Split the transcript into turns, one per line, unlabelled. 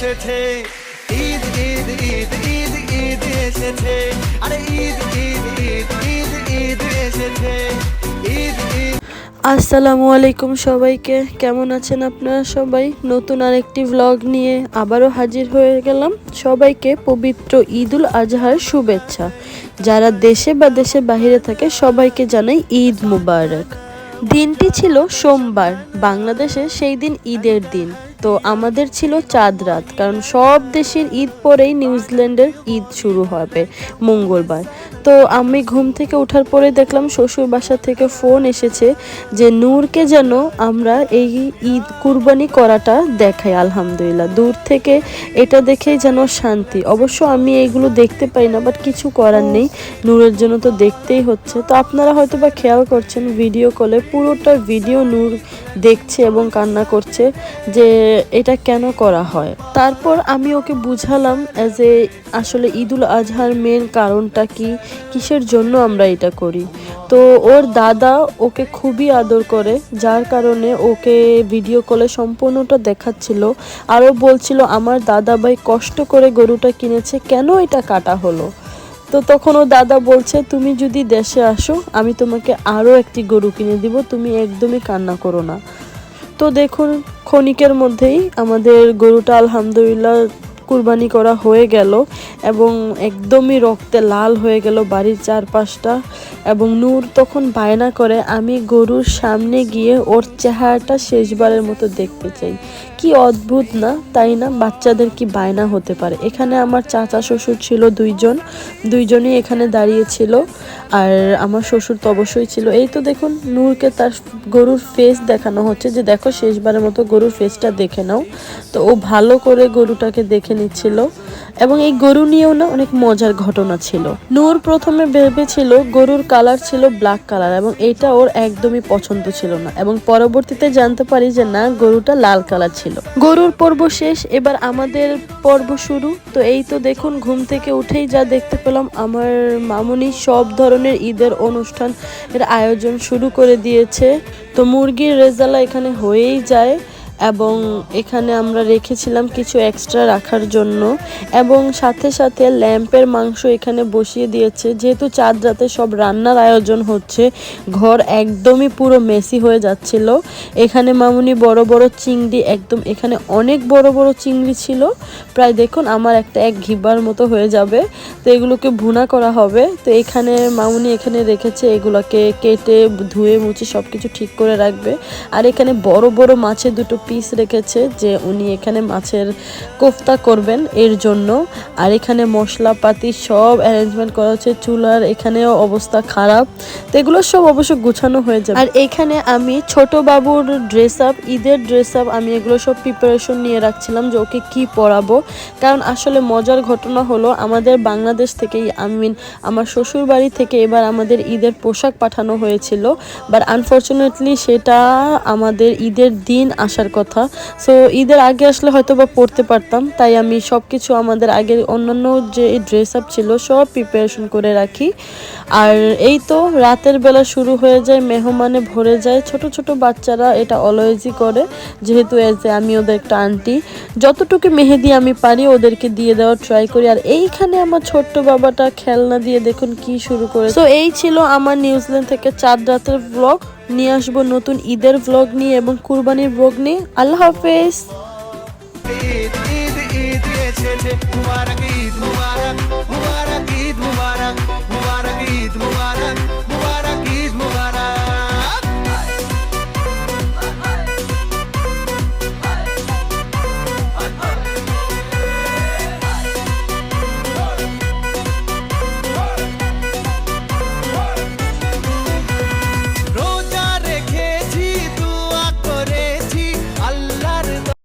ঈদ ঈদ ঈদ ঈদ ঈদ এসেছে। আরে ঈদ ঈদ ঈদ ঈদ ঈদ এসেছে।
আসসালামু আলাইকুম সবাইকে। কেমন আছেন আপনারা সবাই? নতুন আরেকটি ভ্লগ নিয়ে আবারও হাজির হয়ে গেলাম। সবাইকে পবিত্র ঈদুল আজহার শুভেচ্ছা। যারা দেশে বা দেশের বাইরে থাকে, সবাইকে জানাই ঈদ মুবারক। দিনটি ছিল সোমবার, বাংলাদেশে সেই দিন ঈদের দিন। তো আমাদের ছিল চাঁদ রাত, কারণ সব দেশের ঈদ পরেই নিউজিল্যান্ডের ঈদ শুরু হবে মঙ্গলবার। তো আমি ঘুম থেকে ওঠার পরে দেখলাম শ্বশুর বাসা থেকে ফোন এসেছে যে নূরকে যেন আমরা এই ঈদ কুরবানি করাটা দেখাই, আলহামদুলিল্লাহ। দূর থেকে এটা দেখেই যেন শান্তি। অবশ্য আমি এইগুলো দেখতে পাই না বাট কিছু করার নেই। নূরের জন্য তো দেখতেই হচ্ছে। তো আপনারা হয়তো বা খেয়াল করছেন ভিডিও কলে পুরোটা ভিডিও নূর দেখছে এবং কান্না করছে যে এটা কেন করা হয়। তারপর আমি ওকে বুঝালাম অ্যাজ এ আসলে ঈদুল আজহার মেন কারণটা কি কিসের জন্য আমরা এটা করি? তো ওর দাদা ওকে খুবই আদর করে, যার কারণে ওকে ভিডিও কলে সম্পূর্ণটা দেখাচ্ছিল। আরও বলছিল, আমার দাদা ভাই কষ্ট করে গরুটা কিনেছে, কেন এটা কাটা হলো? তো তখন ও দাদা বলছে, তুমি যদি দেশে আসো, আমি তোমাকে আরও একটি গরু কিনে দিব, তুমি একদমই কান্না করো না। তো দেখুন, ক্ষণিকের মধ্যেই আমাদের গরুটা আলহামদুলিল্লাহ কুরবানি করা হয়ে গেল এবং একদমই রক্তে লাল হয়ে গেল বাড়ির চারপাশটা এবং নূর তখন বায়না করে, আমি গরুর সামনে গিয়ে ওর চেহারাটা শেষবারের মতো দেখতে চাই। কি অদ্ভুত না, তাই না? বাচ্চাদের কি বায়না হতে পারে? এখানে আমার চাচা শ্বশুর ছিল দুইজন, দুইজনই এখানে দাঁড়িয়েছিল আর আমার শ্বশুর তো অবশ্যই ছিল। এই তো দেখুন, নূরকে তার গরুর ফেস দেখানো হচ্ছে যে, দেখো, শেষবারের মতো গরুর ফেসটা দেখে নাও। তো ও ভালো করে গরুটাকে দেখে নিচ্ছিল এবং এই গরু নিয়েও না অনেক মজার ঘটনা ছিল। নূর প্রথমে ভেবেছিল গরুর কালার ছিল ব্ল্যাক কালার এবং এটা ওর একদমই পছন্দ ছিল না। এবং পরবর্তীতে জানতে পারি যে না, গরুটা লাল কালার ছিল। গরুর পর্ব শেষ, এবার আমাদের পর্ব শুরু। তো এই তো দেখুন, ঘুম থেকে উঠেই যা দেখতে পেলাম, আমার মামুনি সব ধরনের ঈদের অনুষ্ঠান এর আয়োজন শুরু করে দিয়েছে। তো মুরগির রেজালা এখানে হয়েই যায়। এবং এখানে আমরা রেখেছিলাম কিছু এক্সট্রা রাখার জন্য এবং সাথে সাথে ল্যাম্পের মাংস এখানে বসিয়ে দিয়েছে। যেহেতু চাঁদ রাতে সব রান্নার আয়োজন হচ্ছে, ঘর একদমই পুরো মেসি হয়ে যাচ্ছিল। এখানে মামুনি বড় বড় চিংড়ি, একদম এখানে অনেক বড় বড় চিংড়ি ছিল। প্রায় দেখুন আমার একটা এক ঘিবার মতো হয়ে যাবে। তো এগুলোকে ভুনা করা হবে। তো এখানে মামুনি এখানে রেখেছে এগুলোকে কেটে, ধুয়ে, মুছে সব কিছু ঠিক করে রাখবে। আর এখানে বড় বড় মাছের দুটো পিস রেখেছে যে উনি এখানে মাছের কোফতা করবেন এর জন্য। আর এখানে মশলাপাতি সব অ্যারেঞ্জমেন্ট করা হচ্ছে, চুলার এখানেও অবস্থা খারাপ। তো এগুলো সব অবশ্য গুছানো হয়ে যাবে। আর এখানে আমি ছোট বাবুর ড্রেস আপ ঈদের ড্রেস আপ আমি এগুলো সব প্রিপারেশন নিয়ে রাখছিলাম যে ওকে কি পরাবো। কারণ আসলে মজার ঘটনা হলো আমাদের বাংলাদেশ থেকেই আই মিন আমার শ্বশুর বাড়ি থেকে এবার আমাদের ঈদের পোশাক পাঠানো হয়েছিল। বাট আনফর্চুনেটলি সেটা আমাদের ঈদের দিন আসার কথা সো ঈদের আগে আসলে হয়তো বা পড়তে পারতাম, তাই আমি সব কিছু আমাদের আগের অন্যান্য যে ড্রেস আপ ছিল, সব প্রিপারেশন করে রাখি। আর এই তো রাতের বেলা শুরু হয়ে যায়, মেহমানে ভরে যায়। ছোট ছোট বাচ্চারা এটা অলওয়েজই করে, যেহেতু এজ আমি ওদের একটা আন্টি যতটুকু মেহেদি আমি পারি ওদেরকে দিয়ে দেওয়ার ট্রাই করি। আর এইখানে আমার ছোট্ট বাবাটা খেলনা দিয়ে দেখুন কি শুরু করে তো এই ছিল আমার নিউজিল্যান্ড থেকে চার রাতের ব্লগ নিয়ে আসব নতুন ঈদের ব্লগ নিয়ে এবং কুরবানির ব্লগ নিয়ে আল্লাহ হাফেজ